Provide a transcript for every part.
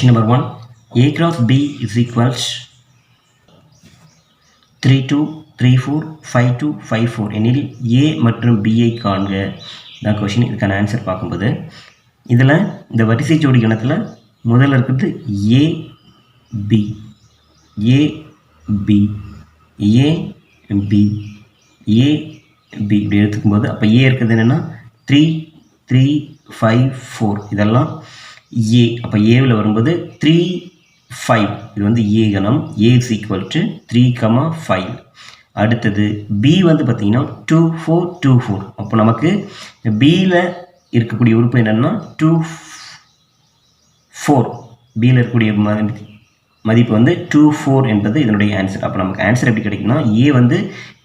Question number 1 A cross B is equals 3 2 3 4 5 2 5 4 எனில் A மற்றும் B ஐ காண்க. தான் கொஷின் இதுக்கான ஆன்சர் பார்க்கும்போது இதில் இந்த வரிசை ஜோடி கணத்தில் முதல்ல இருக்கிறது A B A B A B A B இப்படி எடுத்துக்கும்போது அப்போ ஏ இருக்கிறது என்னென்னா த்ரீ த்ரீ ஃபைவ் ஃபோர் இதெல்லாம் ஏ. அப்போ ஏவில் வரும்போது த்ரீ ஃபைவ் இது வந்து ஏ கணம் A is equal to three comma five அடுத்தது பி வந்து பார்த்தீங்கன்னா டூ ஃபோர் டூ ஃபோர் அப்போ நமக்கு பியில் இருக்கக்கூடிய உறுப்பு என்னென்னா டூ ஃபோர் பியில் இருக்கக்கூடிய மதி மதிப்பு வந்து டூ ஃபோர் என்பது இதனுடைய ஆன்சர் அப்போ நமக்கு ஆன்சர் எப்படி கிடைக்குன்னா ஏ வந்து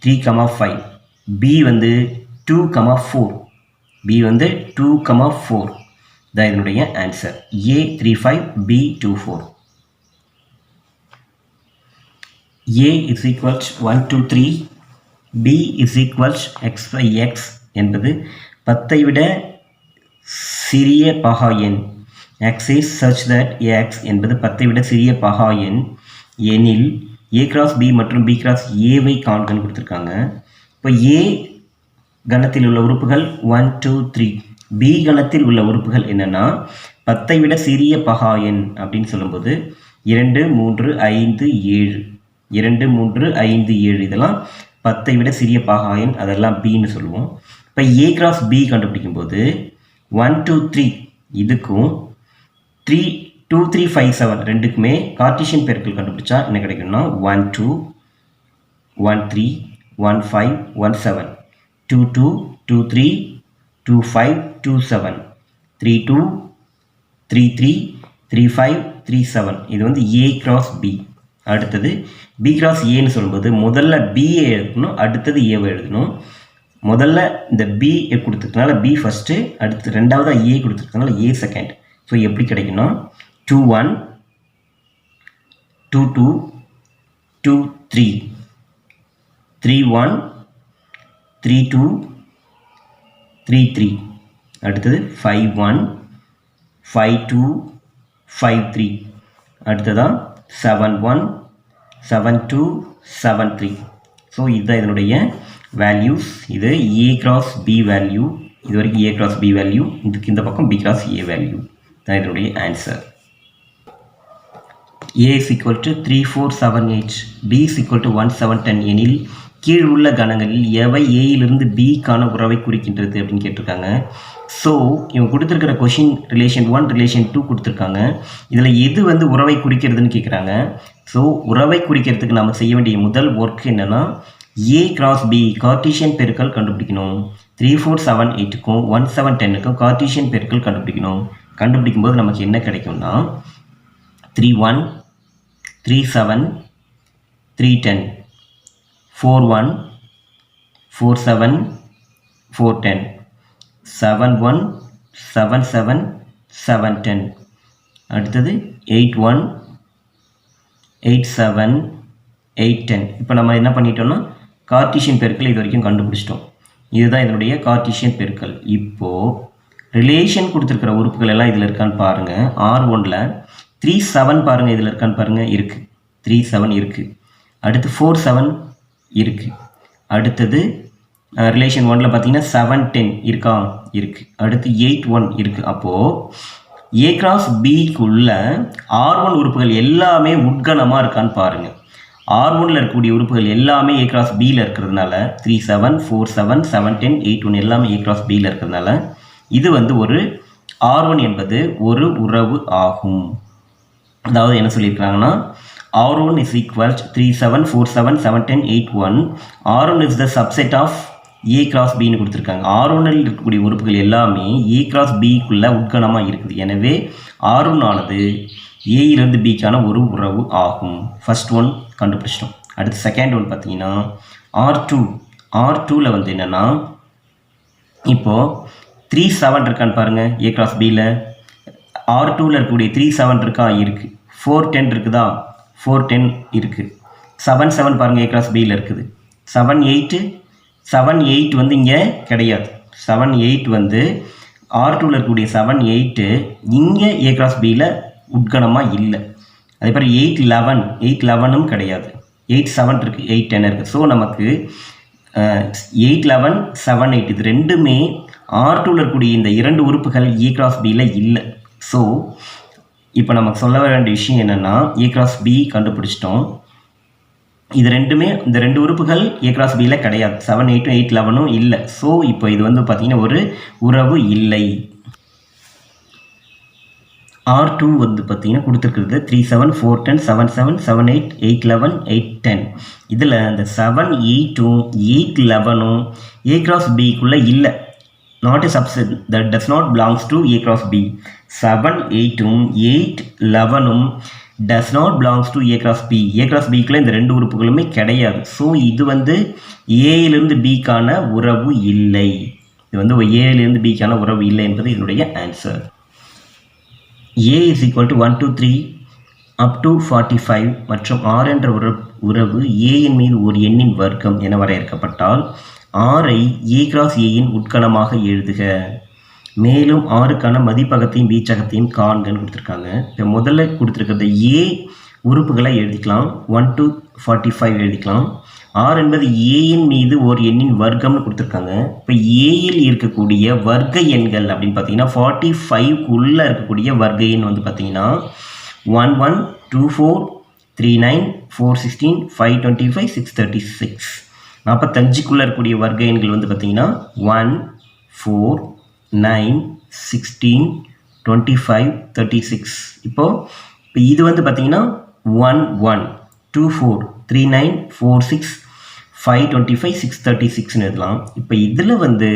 த்ரீ கமா ஃபைவ் பி வந்து டூ கமா ஃபோர் பி வந்து டூ கமா ஃபோர் தான் இதனுடைய answer A three five B two four A is equals one two three B is x by x என்பது பத்தை விட சிறிய பகா எண். X is such that x என்பது பத்தை விட சிறிய பகா எண். எனில் ஏ கிராஸ் பி மற்றும் பி கிராஸ் ஏவை காண்கன்னு கொடுத்துருக்காங்க. இப்போ ஏ கணத்தில் உள்ள உறுப்புகள் ஒன் டூ த்ரீ பி கணத்தில் உள்ள உறுப்புகள் என்னென்னா பத்தை விட சிறிய பகா எண் அப்படின்னு சொல்லும்போது இரண்டு மூன்று ஐந்து ஏழு. இரண்டு மூன்று ஐந்து ஏழு. இதெல்லாம் பத்தை விட சிறிய பகா எண் அதெல்லாம் பின்னு சொல்லுவோம். இப்போ ஏ கிராஸ் பி கண்டுபிடிக்கும் போது ஒன் டூ த்ரீ இதுக்கும் three two three five seven ரெண்டுக்குமே கார்டிஷியன் பெருக்கள் கண்டுபிடிச்சா என்ன கிடைக்கும்னா one two one three one five one seven two two two three two five two seven three two three three three five three seven இது வந்து A cross B அடுத்தது B cross ஏன்னு சொல்லும்போது முதல்ல பிஏ எழுதணும் அடுத்தது ஏவை எழுதணும். முதல்ல இந்த பி கொடுத்துருக்கனால பி ஃபஸ்ட்டு அடுத்து ரெண்டாவதாக ஏ கொடுத்துருக்கனால ஏ செகண்ட் ஸோ எப்படி கிடைக்கணும்? Two one two two two three three one three two three three அடுத்தது five one five two five three அடுத்ததான் seven one seven two seven three so இதுதான் இதனுடைய வேல்யூஸ் இது ஏ cross B value இது வரைக்கும் ஏ cross B value இதுக்கு இந்த பக்கம் பி கிராஸ் ஏ வேல்யூ தான் இதனுடைய answer A is equal to three four seven eight B is equal to one seven ten எனில் கீழ் உள்ள கணங்களில் எவை ஏயிலிருந்து பிக்கான உறவை குறிக்கின்றது அப்படின்னு கேட்டிருக்காங்க. ஸோ இவங்க கொடுத்துருக்கிற question relation one relation two கொடுத்துருக்காங்க. இதில் எது வந்து உறவை குறிக்கிறதுன்னு கேட்குறாங்க ஸோ உறவை குறிக்கிறதுக்கு நம்ம செய்ய வேண்டிய முதல் ஒர்க் என்னென்னா ஏ கிராஸ் பி கார்டீஷியன் பெருக்கள் கண்டுபிடிக்கணும். த்ரீ ஃபோர் செவன் எயிட்டுக்கும் ஒன் செவன் டென்னுக்கும் கார்டீஷியன் பெருக்கள் கண்டுபிடிக்கணும். கண்டுபிடிக்கும் போது நமக்கு என்ன கிடைக்கும்னா three one three seven three ten four one four seven four ten seven one seven seven seven ten அடுத்தது eight one eight seven eight ten இப்போ நம்ம என்ன பண்ணிட்டோம்னா கார்டிஷியன் பெருக்கள் இது வரைக்கும் கண்டுபிடிச்சிட்டோம். இதுதான் இதனுடைய கார்டிஷியன் பெருக்கள் இப்போது ரிலேஷன் கொடுத்துருக்கிற உறுப்புகள் எல்லாம் இதில் இருக்கான்னு பாருங்கள் ஆர் ஒனில் த்ரீ செவன் பாருங்கள் இதில் இருக்கான்னு பாருங்கள் இருக்குது த்ரீ செவன் இருக்குது அடுத்து ஃபோர் செவன் இருக்குது அடுத்தது ரிலேஷன் ஒனில் பார்த்தீங்கன்னா செவன் டென் இருக்கா? இருக்குது அடுத்து எயிட் ஒன் இருக்குது அப்போது ஏ கிராஸ் பிக்குள்ள ஆர் ஒன் உறுப்புகள் எல்லாமே உட்கணமாக இருக்கான்னு பாருங்கள் ஆர் ஒனில் இருக்கக்கூடிய உறுப்புகள் எல்லாமே ஏ கிராஸ் பியில் இருக்கிறதுனால three seven four seven seven ten eight one எல்லாமே ஏ கிராஸ் பியில் இருக்கிறதுனால இது வந்து ஒரு ஆர் ஒன் என்பது ஒரு உறவு ஆகும். அதாவது என்ன சொல்லியிருக்கிறாங்கன்னா R one is equal three seven four seven seven ten eight one R one is the subset of A cross பின்னு கொடுத்துருக்காங்க. ஆர் ஒன்னில் இருக்கக்கூடிய உறுப்புகள் எல்லாமே ஏ கிராஸ் பிக்குள்ளே உட்கணமாக இருக்குது. எனவே ஆர் ஒன் ஆனது ஏயிலிருந்து பிக்கான ஒரு உறவு ஆகும். ஃபஸ்ட் ஒன் கண்டுபிடிச்சிட்டோம். அடுத்து செகண்ட் ஒன் பார்த்தீங்கன்னா ஆர் டூ ஆர் டூவில் வந்து என்னென்னா இப்போது த்ரீ செவன் இருக்கான்னு பாருங்கள் ஏ கிராஸ் பியில் ஆர் டூவில் இருக்கக்கூடிய த்ரீ செவன் இருக்கா? இருக்குது ஃபோர் டென் இருக்குதா? ஃபோர் டென் இருக்குது செவன் செவன் பாருங்கள் ஏ கிளாஸ் பியில் இருக்குது. செவன் எயிட்டு செவன் எயிட் வந்து இங்கே கிடையாது. செவன் எயிட் வந்து ஆர் டூவில் இருக்கக்கூடிய செவன் எயிட்டு இங்கே ஏ கிளாஸ் பியில் உட்கணமாக இல்லை. அதே மாதிரி எயிட் லெவன் எயிட் லெவனும் கிடையாது. எயிட் செவன் இருக்குது எயிட் டென் இருக்குது ஸோ நமக்கு எயிட் லெவன் செவன் எயிட் இது ரெண்டுமே ஆர் டூவில் இருக்கக்கூடிய இந்த இரண்டு உறுப்புகள் ஏ கிராஸ் பியில் இல்லை. ஸோ இப்போ நமக்கு சொல்ல வேண்டிய விஷயம் என்னென்னா ஏ கிராஸ் பி கண்டுபிடிச்சிட்டோம். இது ரெண்டுமே இந்த ரெண்டு உறுப்புகள் ஏ கிராஸ் பியில் கிடையாது. செவன் எயிட்டும் எயிட் லெவனும் இல்லை. ஸோ இப்போ இது வந்து பார்த்திங்கன்னா ஒரு உறவு இல்லை. ஆர் டூ வந்து பார்த்திங்கன்னா கொடுத்துருக்குறது three seven four ten seven seven seven eight eight eleven eight ten இதில் இந்த செவன் எயிட்டும் எயிட் லெவனும் ஏ கிராஸ் பிக்குள்ளே இல்லை. Not a subset that does not belongs to A cross B seven எயிட்டும் eight லெவனும் does not belongs to A cross B A cross பிக்குள்ள இந்த ரெண்டு உறுப்புகளுமே கிடையாது. So இது வந்து ஏயிலிருந்து பிக்கான உறவு இல்லை. இது வந்து ஏயிலிருந்து பிக்கான உறவு இல்லை என்பது இதனுடைய answer A is equal to one two three up to forty five மற்றும் ஆர் என்ற உற உறவு ஏயின் மீது ஒரு எண்ணின் வர்க்கம் என வரையறுக்கப்பட்டால் ஆரை ஏ கிராஸ் ஏயின் உட்கணமாக எழுதுக. மேலும் ஆறுக்கான மதிப்பகத்தையும் வீச்சகத்தையும் காண்கன்னு கொடுத்துருக்காங்க. இப்போ முதல்ல கொடுத்துருக்கிறத ஏ உறுப்புகளை எழுதிக்கலாம். ஒன் டு ஃபார்ட்டி ஃபைவ் எழுதிக்கலாம். ஆர் என்பது ஏயின் மீது ஒரு எண்ணின் வர்க்கம்னு கொடுத்துருக்காங்க. இப்போ ஏயில் இருக்கக்கூடிய வர்க்க எண்கள் அப்படின்னு பார்த்தீங்கன்னா ஃபார்ட்டி ஃபைவ்க்குள்ளே இருக்கக்கூடிய வர்க்க எண் வந்து பார்த்தீங்கன்னா one one two four three nine four sixteen five twenty five six thirty six நாற்பத்தஞ்சுக்குள்ளே இருக்கக்கூடிய வர்க்க எண்கள் வந்து பார்த்தீங்கன்னா one four nine sixteen twenty five thirty six இப்போது இப்போ இது வந்து பார்த்தீங்கன்னா one one two four three nine four six five twenty five six thirty சிக்ஸ்னு எழுதலாம். இப்போ இதில் வந்து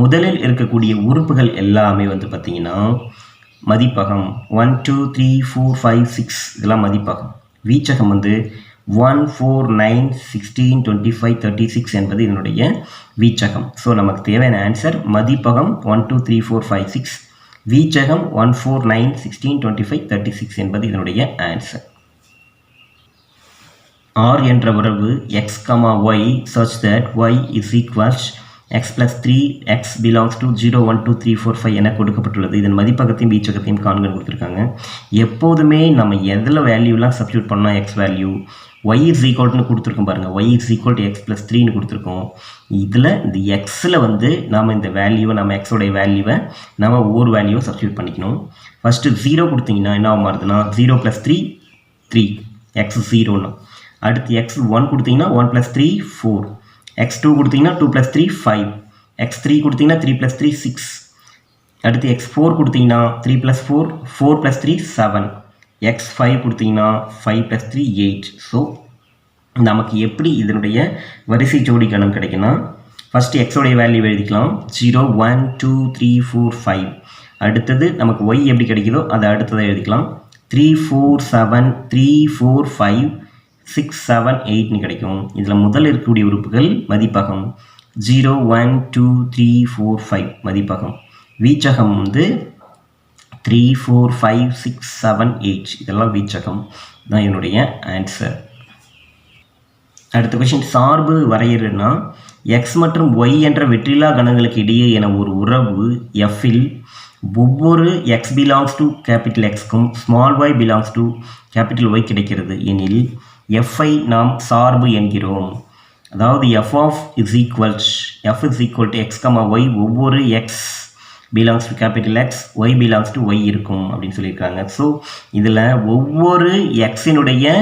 முதலில் இருக்கக்கூடிய உறுப்புகள் எல்லாமே வந்து பார்த்திங்கன்னா மதிப்பகம். One two three four five six இதெல்லாம் மதிப்பகம். வீச்சகம் வந்து one four nine sixteen twenty five thirty six என்பது இதனுடைய வீச்சகம். ஸோ நமக்கு தேவையான answer மதிப்பகம் one two three four five six வீச்சகம் one four nine sixteen twenty five thirty six என்பது இதனுடைய ஆன்சர் ஆர் என்ற உறவு x comma y such that y is equals x plus 3 x belongs to 0 1 2 3 4 5 என கொடுக்கப்பட்டுள்ளது. இதன் மதிப்பகத்தையும் பீச்சகத்தையும் காண்கன்னு கொடுத்துருக்காங்க. எப்போதுமே நம்ம எதில் வேல்யூலாம் சப்ஸ்டியூட் பண்ணால் எக்ஸ் வேல்யூ ஒய் இஸ் ஈக்குவல்னு கொடுத்துருக்கோம் பாருங்கள் y is equal to x plus த்ரீன்னு கொடுத்துருக்கோம். இதில் இந்த எக்ஸில் வந்து நாம் இந்த வேல்யூவை நம்ம எக்ஸோடைய வேல்யூவை நம்ம ஒவ்வொரு வேல்யூவை சப்ஸ்டியூட் பண்ணிக்கணும். ஃபஸ்ட்டு ஜீரோ கொடுத்தீங்கன்னா என்ன மாறுதுன்னா zero plus three three x ஜீரோன்னு அடுத்து எக்ஸ் ஒன் கொடுத்தீங்கன்னா one plus three four x two கொடுத்தீங்கன்னா two plus three five x three கொடுத்தீங்கன்னா த்ரீ ப்ளஸ் த்ரீ சிக்ஸ் அடுத்து எக்ஸ் ஃபோர் கொடுத்தீங்கன்னா three plus four four plus three seven x five கொடுத்தீங்கன்னா five plus three eight so நமக்கு எப்படி இதனுடைய வரிசை ஜோடி கணம் கிடைக்குன்னா ஃபஸ்ட்டு எக்ஸோடைய வேல்யூ எழுதிக்கலாம். Zero one two three four five அடுத்தது நமக்கு ஒய் எப்படி கிடைக்குதோ அதை அடுத்ததை எழுதிக்கலாம். Three four seven three four five six seven எயிட்னு கிடைக்கும். இதில் முதல் இருக்கக்கூடிய உறுப்புகள் மதிப்பகம். Zero one two three four five மதிப்பகம். வீச்சகம் வந்து three four five six seven eight இதெல்லாம் வீச்சகம். தான் என்னுடைய ஆன்சர் அடுத்த கொஷின் சார்பு வரையறுனா எக்ஸ் மற்றும் ஒய் என்ற வெற்றிலா கணங்களுக்கு இடையே என ஒரு உறவு எஃப்பில் ஒவ்வொரு X belongs to capital எக்ஸ்க்கும் small Y belongs to capital Y கிடைக்கிறது. எனில் எஃப்ஐ நாம் சார்பு என்கிறோம். அதாவது F of is equal F is equal to X comma Y ஒவ்வொரு X belongs to capital X Y belongs to Y இருக்கும் அப்படின்னு சொல்லியிருக்காங்க. ஸோ இதில் ஒவ்வொரு எக்ஸினுடைய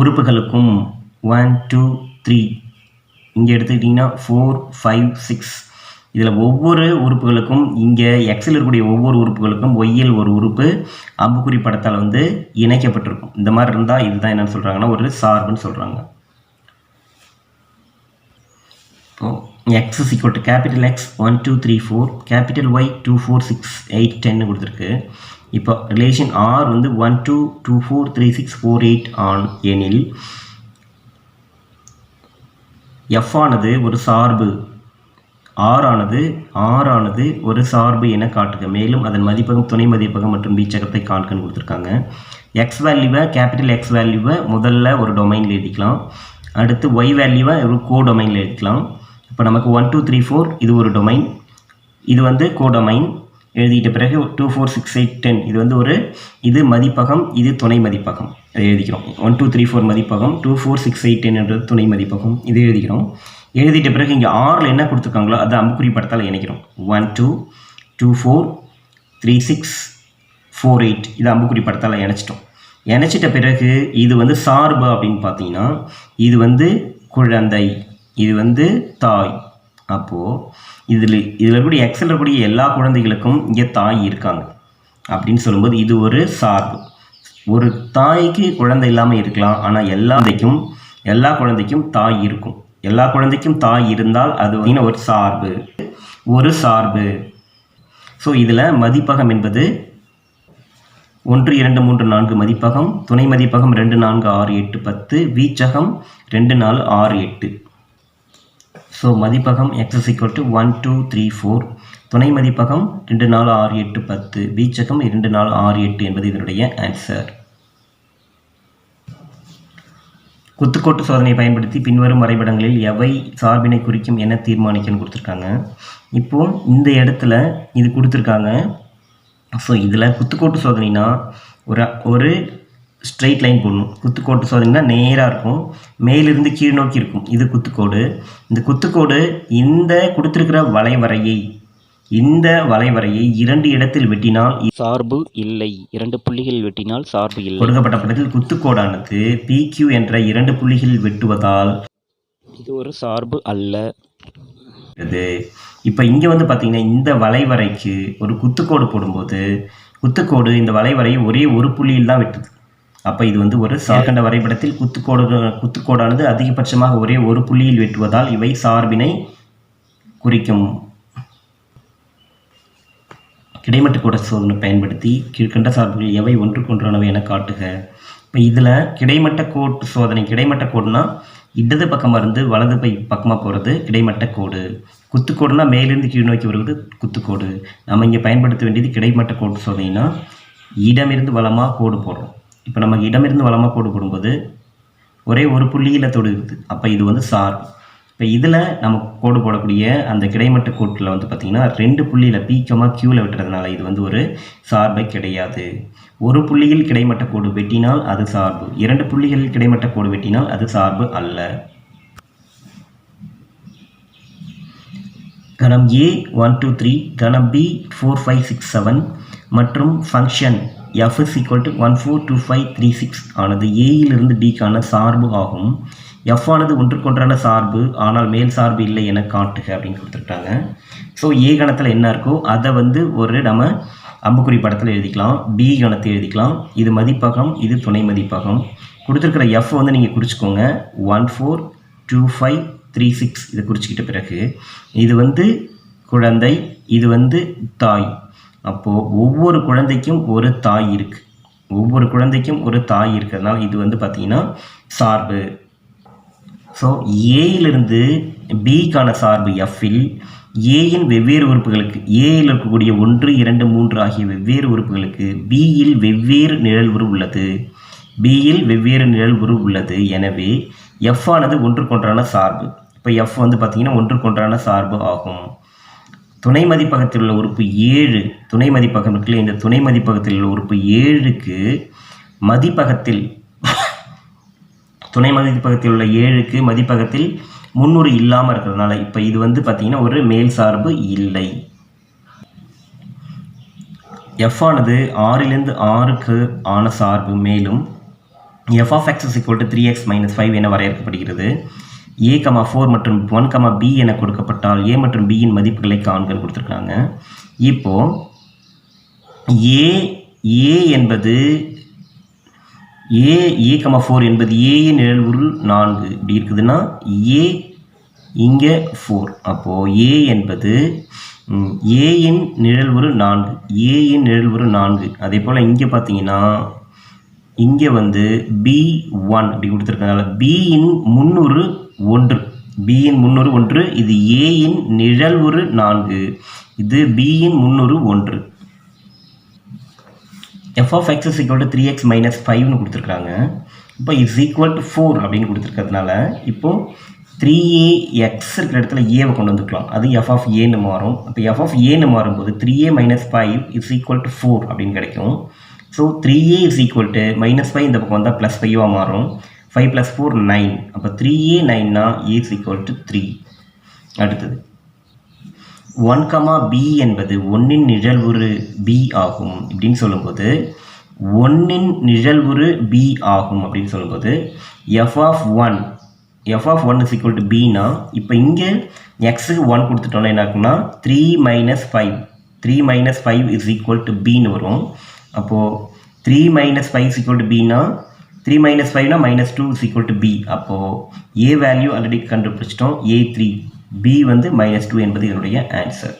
உறுப்புகளுக்கும் ஒன் டூ த்ரீ இங்கே எடுத்துக்கிட்டிங்கன்னா ஃபோர் ஃபைவ் சிக்ஸ் இதில் ஒவ்வொரு உறுப்புகளுக்கும் இங்கே எக்ஸில் இருக்கக்கூடிய ஒவ்வொரு உறுப்புகளுக்கும் ஒய்யில் ஒரு உறுப்பு அம்புக்குறி படத்தால் வந்து இணைக்கப்பட்டிருக்கும். இந்த மாதிரி இருந்தால் இதுதான் என்னென்னு சொல்கிறாங்கன்னா ஒரு சார்புன்னு சொல்கிறாங்க x is equal to capital x one two three four capital y two four six eight டென்னு கொடுத்துருக்கு. இப்போ ரிலேஷன் ஆர் வந்து one two two four three six four eight on எனில் எஃப் ஆனது ஒரு சார்பு ஆர் ஆனது ஆர் ஆனது ஒரு சார்பு என காட்டுக. மேலும் அதன் மதிப்பகம் துணை மதிப்பகம் மற்றும் வீச்சகத்தை காண்கன்னு கொடுத்துருக்காங்க. எக்ஸ் வேல்யூவை கேபிட்டல் எக்ஸ் வேல்யூவை முதல்ல ஒரு டொமைனில் எழுதிக்கலாம். அடுத்து ஒய் வேல்யூவை ஒரு கோ டொமைனில் எழுதிக்கலாம். இப்போ நமக்கு ஒன் டூ த்ரீ ஃபோர் இது ஒரு டொமைன் இது வந்து கோ டொமைன் எழுதிட்ட பிறகு two four six eight ten இது வந்து ஒரு இது மதிப்பகம் இது துணை மதிப்பகம். அதை எழுதிக்கிறோம். ஒன் டூ த்ரீ ஃபோர் மதிப்பகம் டூ ஃபோர் சிக்ஸ் எயிட் டென்ன்றது துணை மதிப்பகம். இது எழுதிக்கிறோம். எழுதிட்ட பிறகு இங்கே ஆறில் என்ன கொடுத்துருக்காங்களோ அதை அம்புக்குறி படத்தால் இணைக்கிறோம். One two two four three six four eight இது அம்புக்குறி படத்தால் இணைச்சிட்டோம். இணைச்சிட்ட பிறகு இது வந்து சார்பு அப்படின்னு பார்த்தீங்கன்னா இது வந்து குழந்தை இது வந்து தாய். அப்போது இதில் இதில் இருக்கக்கூடிய எக்ஸில் இருக்கக்கூடிய எல்லா குழந்தைகளுக்கும் இங்கே தாய் இருக்காங்க. அப்படின்னு சொல்லும்போது இது ஒரு சார்பு. ஒரு தாய்க்கு குழந்தை இல்லாமல் இருக்கலாம் ஆனால் எல்லா குழந்தைக்கும் எல்லா குழந்தைக்கும் தாய் இருக்கும். எல்லா குழந்தைக்கும் தாய் இருந்தால் அது வந்து ஒரு சார்பு. ஒரு சார்பு. ஸோ இதில் மதிப்பகம் என்பது ஒன்று இரண்டு மூன்று நான்கு மதிப்பகம் துணை மதிப்பகம் ரெண்டு நான்கு ஆறு எட்டு பத்து வீச்சகம் ரெண்டு நாலு ஆறு எட்டு. So மதிப்பகம் x is equal to one two three four துணை மதிப்பகம் ரெண்டு நாலு ஆறு எட்டு பத்து வீச்சகம் இரண்டு நாலு ஆறு எட்டு என்பது இதனுடைய ஆன்சர் குத்துக்கோட்டு சோதனை பயன்படுத்தி பின்வரும் வரைபடங்களில் எவை சார்பினை குறிக்கும் என தீர்மானிக்கன்னு கொடுத்துருக்காங்க. இப்போ இந்த இடத்துல இது கொடுத்துருக்காங்க. ஸோ இதில் குத்துக்கோட்டு சோதனைனா ஒரு ஒரு ஸ்ட்ரெயிட் லைன் போடணும். குத்துக்கோட்டு சோதனைனா நேராக இருக்கும். மேலிருந்து கீழ் நோக்கி இருக்கும். இது குத்துக்கோடு. இந்த குத்துக்கோடு இந்த கொடுத்துருக்கிற வளைவரையை இந்த வளைவரையை இரண்டு இடத்தில் வெட்டினால் சார்பு இல்லை. இரண்டு புள்ளிகள் வெட்டினால் சார்பு இல்லை. கொடுக்கப்பட்ட படத்தில் குத்துக்கோடானது PQ என்ற இரண்டு புள்ளிகளில் வெட்டுவதால் இது ஒரு சார்பு அல்ல. இது. இப்போ இங்கே வந்து பார்த்தீங்கன்னா இந்த வளைவரைக்கு ஒரு குத்துக்கோடு போடும்போது குத்துக்கோடு இந்த வளைவரை ஒரே ஒரு புள்ளியில் தான் வெட்டுது. அப்போ இது வந்து ஒரு சார்கண்ட வரைபடத்தில் குத்துக்கோடு குத்துக்கோடானது அதிகபட்சமாக ஒரே ஒரு புள்ளியில் வெட்டுவதால் இவை சார்பினை குறிக்கும். கிடைமட்ட கோட சோதனை பயன்படுத்தி கீழ்கண்ட சார்புகள் எவை ஒன்றுக்கொன்றானவை என காட்டுக. இப்போ இதில் கிடைமட்ட கோட்டு சோதனை கிடைமட்ட கோடுனா இடது பக்கமாக இருந்து வலது பை பக்கமாக போகிறது கிடைமட்ட கோடு. குத்துக்கோடுனா மேலிருந்து கீழ் நோக்கி வருவது குத்துக்கோடு நம்ம இங்கே பயன்படுத்த வேண்டியது கிடைமட்ட கோட்டு சோதனைனா இடமிருந்து வளமாக கோடு போடுறோம். இப்போ நமக்கு இடமிருந்து வளமாக கோடு போடும்போது ஒரே ஒரு புள்ளியில் தொடுகுது அப்போ இது வந்து சார்பு. இப்போ இதில் நம்ம கோடு போடக்கூடிய அந்த கிடைமட்ட கோட்டில் வந்து பார்த்திங்கன்னா ரெண்டு புள்ளியில் பீக்கமாக க்யூவில் விட்டுறதுனால இது வந்து ஒரு சார்பை கிடையாது. ஒரு புள்ளியில் கிடைமட்ட கோடு வெட்டினால் அது சார்பு. இரண்டு புள்ளிகளில் கிடைமட்ட கோடு வெட்டினால் அது சார்பு அல்ல. கணம் ஏ ஒன் டூ த்ரீ கணம் B four five six seven மற்றும் function f is equal to one four two five three six ஆனது ஏயிலிருந்து பிக்கான சார்பு ஆகும். எஃப் ஆனது ஒன்றுக்கொன்றான சார்பு ஆனால் மேல் சார்பு இல்லை என காட்டுக அப்படின்னு கொடுத்துருக்காங்க. ஸோ ஏ கணத்தில் என்ன இருக்கோ அதை வந்து ஒரு நம்ம அம்புக்குறி படத்தில் எழுதிக்கலாம். பி கணத்தை எழுதிக்கலாம். இது மதிப்பகம் இது துணை மதிப்பகம். கொடுத்துருக்கிற எஃப் வந்து நீங்கள் குறிச்சிக்கோங்க. One four two five three six இதை குறிச்சிக்கிட்ட பிறகு இது வந்து குழந்தை இது வந்து தாய். அப்போது ஒவ்வொரு குழந்தைக்கும் ஒரு தாய் இருக்குது ஒவ்வொரு குழந்தைக்கும் ஒரு தாய் இருக்கிறதுனால இது வந்து பார்த்திங்கன்னா சார்பு. ஸோ ஏயிலிருந்து பிக்கான சார்பு எஃப்பில் ஏயின் வெவ்வேறு உறுப்புகளுக்கு ஏயில் இருக்கக்கூடிய ஒன்று இரண்டு மூன்று ஆகிய வெவ்வேறு உறுப்புகளுக்கு பியில் வெவ்வேறு நிழல் உரு உள்ளது. பியில் வெவ்வேறு நிழல் உரு உள்ளது. எனவே எஃப் ஆனது ஒன்றுக்கொன்றான சார்பு. இப்போ எஃப் வந்து பார்த்திங்கன்னா ஒன்றுக்கொன்றான சார்பு ஆகும். துணை மதிப்பகத்தில் உள்ள உறுப்பு ஏழு துணை மதிப்பகம் இருக்குல்ல இந்த துணை மதிப்பகத்தில் உள்ள உறுப்பு ஏழுக்கு மதிப்பகத்தில் துணை மதிப்பகத்தில் உள்ள ஏழுக்கு மதிப்பகத்தில் முன்னூறு இல்லாமல் இருக்கிறதுனால இப்போ இது வந்து பார்த்திங்கன்னா ஒரு மேல் சார்பு இல்லை. எஃப் ஆனது ஆறிலிருந்து ஆறுக்கு ஆன சார்பு மேலும் f of x equal to three x minus five என வரையறுக்கப்படுகிறது. ஏ கமா ஃபோர் மற்றும் ஒன் கமா பி என கொடுக்கப்பட்டால் ஏ மற்றும் பியின் மதிப்புகளை காண்கள் கொடுத்துருக்காங்க இப்போது ஏ ஏ என்பது ஏ ஏ கம ஃபோர் என்பது ஏயின் நிழல் உரு நான்கு. இப்படி இருக்குதுன்னா ஏ இங்கே ஃபோர். அப்போது ஏ என்பது ஏஎன் ஏயின் நிழல் உரு நான்கு. ஏயின் நிழல் உரு நான்கு. அதே போல் இங்கே பார்த்தீங்கன்னா இங்கே வந்து பி ஒன் அப்படி கொடுத்துருக்கனால பியின் முன்னூறு ஒன்று. பியின் முன்னூறு ஒன்று இது ஏயின் நிழல் உரு நான்கு. இது பியின் முன்னூறு ஒன்று. F of x is equal to three x minus ஃபைவ்னு கொடுத்துருக்காங்க. இப்போ இஸ் ஈக்குவல் டு ஃபோர் அப்படின்னு கொடுத்துருக்கிறதுனால இப்போது த்ரீ ஏ எக்ஸ் இருக்கிற இடத்துல ஏவை கொண்டு வந்துக்கலாம் அது எஃப் ஆஃப் ஏன்னு மாறும். அப்போ எஃப் ஆஃப் ஏன்னு மாறும்போது three A minus five is equal to four அப்படின்னு கிடைக்கும். So three A is equal to minus five இந்த பக்கம் வந்தால் ப்ளஸ் ஃபைவாக மாறும். ஃபைவ் ப்ளஸ் ஃபோர் நைன் அப்போ three A நைன்னா A is equal to three அடுத்தது. ஒன் கமா பி என்பது ஒன்றின் நிழல்வுரு பி ஆகும் இப்படின்னு சொல்லும்போது ஒன்னின் நிழல்வுரு பி ஆகும் அப்படின்னு சொல்லும்போது f of one f of one is equal to பினா இப்போ இங்கே எக்ஸுக்கு ஒன் கொடுத்துட்டோம்னா என்ன ஆகும்னா three minus five three minus five is equal to பின்னு வரும். அப்போது three minus five is equal to Bina three minus ஃபைவ்னா minus two is equal to B அப்போது A value already கண்டுபிடிச்சிட்டோம் ஏ த்ரீ பி வந்து minus two என்பது என்னுடைய answer